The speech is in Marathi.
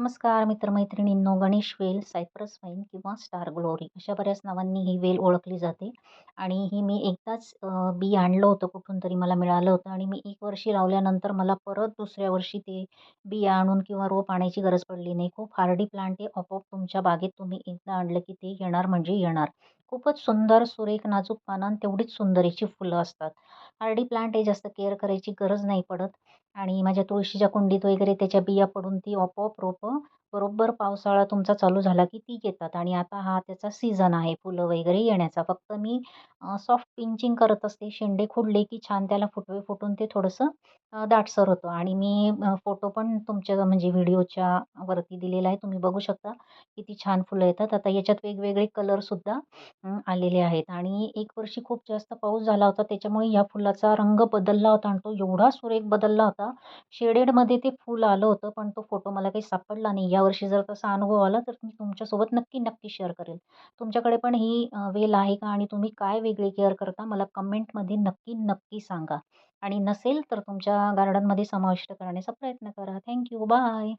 नमस्कार मित्रमैत्रिणींनो गणेश वेल सायप्रस वाईन किंवा स्टार ग्लोरी अशा बऱ्याच नावांनी ही वेल ओळखली जाते. आणि ही मी एकदाच बी आणलं होतं कुठून तरी मला मिळालं होतं आणि मी एक वर्षी लावल्यानंतर मला परत दुसऱ्या वर्षी ते बिया आणून किंवा रोप आणायची गरज पडली नाही. खूप हार्डी प्लांट आहे. आपोआप तुमच्या बागेत तुम्ही एकदा आणलं की ते येणार म्हणजे येणार. खूपच सुंदर सुरेख नाजूक पानं तेवढीच सुंदरीची फुलं असतात. हार्डी प्लांट हे जास्त केअर करायची गरज नाही पडत आणि माझ्या तुळशीच्या कुंडीत वगैरे त्याच्या बिया पडून ती आपोआप रोपं बरोबर पावसाळा तुमचा चालू झाला की ती येतात आणि आता हा त्याचा सीझन आहे फुलं वगैरे येण्याचा. फक्त मी सॉफ्ट पिंचिंग करत असते शेंडे खुडले की छान त्याला फुटवे फुटून ते थोडंसं दाटसर होतं आणि मी फोटो पण तुमच्या म्हणजे व्हिडिओच्या वरती दिलेला आहे तुम्ही बघू शकता किती छान फुलं येतात. आता याच्यात वेगवेगळे कलरसुद्धा आलेले आहेत. आणि एक वर्षी खूप जास्त पाऊस झाला होता. त्याच्यामुळे या फुलाचा रंग बदलला होता आणि तो एवढा सुरेख बदलला होता. शेडेडमध्ये ते फूल आलं होतं पण तो फोटो मला काही सापडला नाही. यावर्षी जर तसा अनुभव आला तर मी तुमच्यासोबत नक्की नक्की शेअर करेल. तुमच्याकडे पण ही वेल आहे का? आणि तुम्ही काय वेगळी केअर करता? मला कमेंटमध्ये नक्की नक्की सांगा. आणि नसेल तर तुमच्या गार्डनमध्ये समाविष्ट करण्याचा प्रयत्न करा. Thank you. बाय.